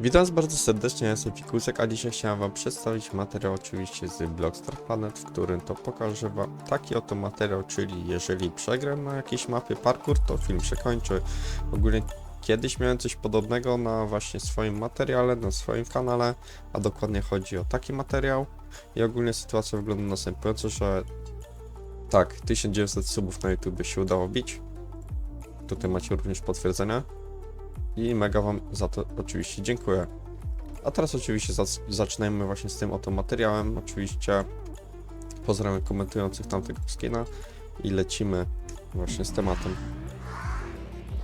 Witam bardzo serdecznie, ja jestem Fikusek, a dzisiaj chciałem Wam przedstawić materiał oczywiście z Blockstar Planet, w którym to pokażę Wam taki oto materiał, czyli jeżeli przegram na jakiejś mapie parkour, to film się kończy. Ogólnie kiedyś miałem coś podobnego na właśnie swoim materiale, na swoim kanale, a dokładnie chodzi o taki materiał i ogólnie sytuacja wygląda następująco, że tak, 1900 subów na YouTube się udało bić. Tutaj macie również potwierdzenia i mega Wam za to oczywiście dziękuję. A teraz oczywiście zac- zaczynajmy właśnie z tym oto materiałem. Oczywiście pozdrawiam komentujących tamtego skina i lecimy właśnie z tematem.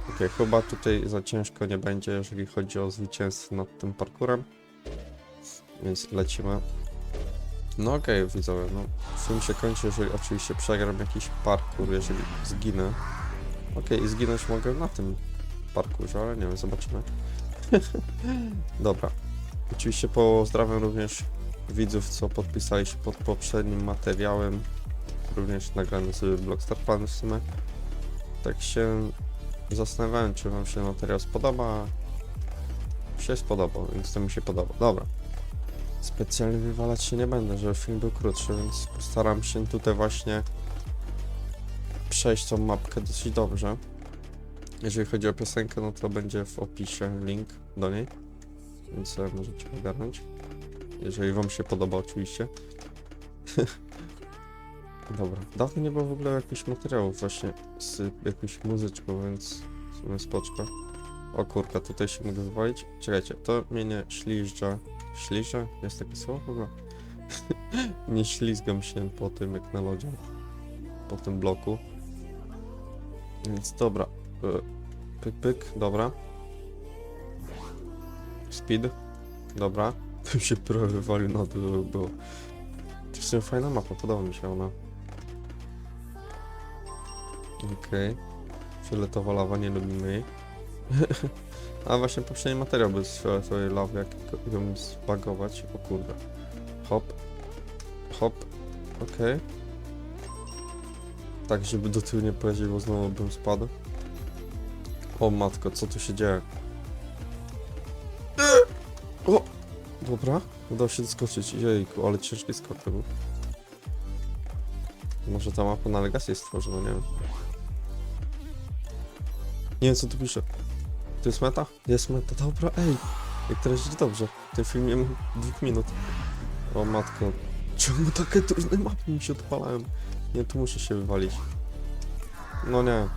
Ok, chyba tutaj za ciężko nie będzie, jeżeli chodzi o zwycięstwo nad tym parkurem. Więc lecimy. No okej, widzowie, no film się kończy, jeżeli oczywiście przegram jakiś parkour, jeżeli zginę. Okej, i zginąć mogę na tym parkurze, ale nie wiem, zobaczymy. Dobra. Oczywiście pozdrawiam również widzów, co podpisali się pod poprzednim materiałem, również nagrany z Blockstar Planet w sumie. Tak się zastanawiałem, czy wam się materiał spodoba. Się spodobał, więc to mi się podoba. Dobra. Specjalnie wywalać się nie będę, żeby film był krótszy, więc postaram się tutaj właśnie przejść tą mapkę dosyć dobrze. Jeżeli chodzi o piosenkę, no to będzie w opisie link do niej, więc możecie ogarnąć. Jeżeli wam się podoba oczywiście. Dobra, dawno nie było w ogóle jakichś materiałów właśnie z jakąś muzyczką, więc w sumie. O kurka, tutaj się mogę wywalić. Czekajcie, to mnie nie śliżdża. Śliżdża? Jest takie słowo ogóle? nie ślizgam się po tym jak na lodzie. Po tym bloku. Więc dobra. E, Pyk, pyk, dobra. Speed, dobra. Bym się prawie wywalił na żeby było. To w fajna mapa, podoba mi się ona. Okej. Fioletowa lawa, nie lubimy jej. A właśnie poprzedni materiał bez fioletowej lawy, jak ją zbagować. O kurde. Hop. Hop. Okej. Tak, żeby do tyłu nie polecieć, bo znowu bym spadł. O matko, co tu się dzieje? O! Dobra, udało się doskoczyć. Jejku, ale ciężki skok to był. Może ta mapa na Legacy jest stworzona, nie wiem. Nie wiem co tu pisze. To jest meta? Jest meta, dobra, ej! Jak teraz idzie dobrze. Ten film nie ma dwóch minut. O matko. Czemu takie trudne mapy mi się odpalają? Nie, tu muszę się wywalić. No nie,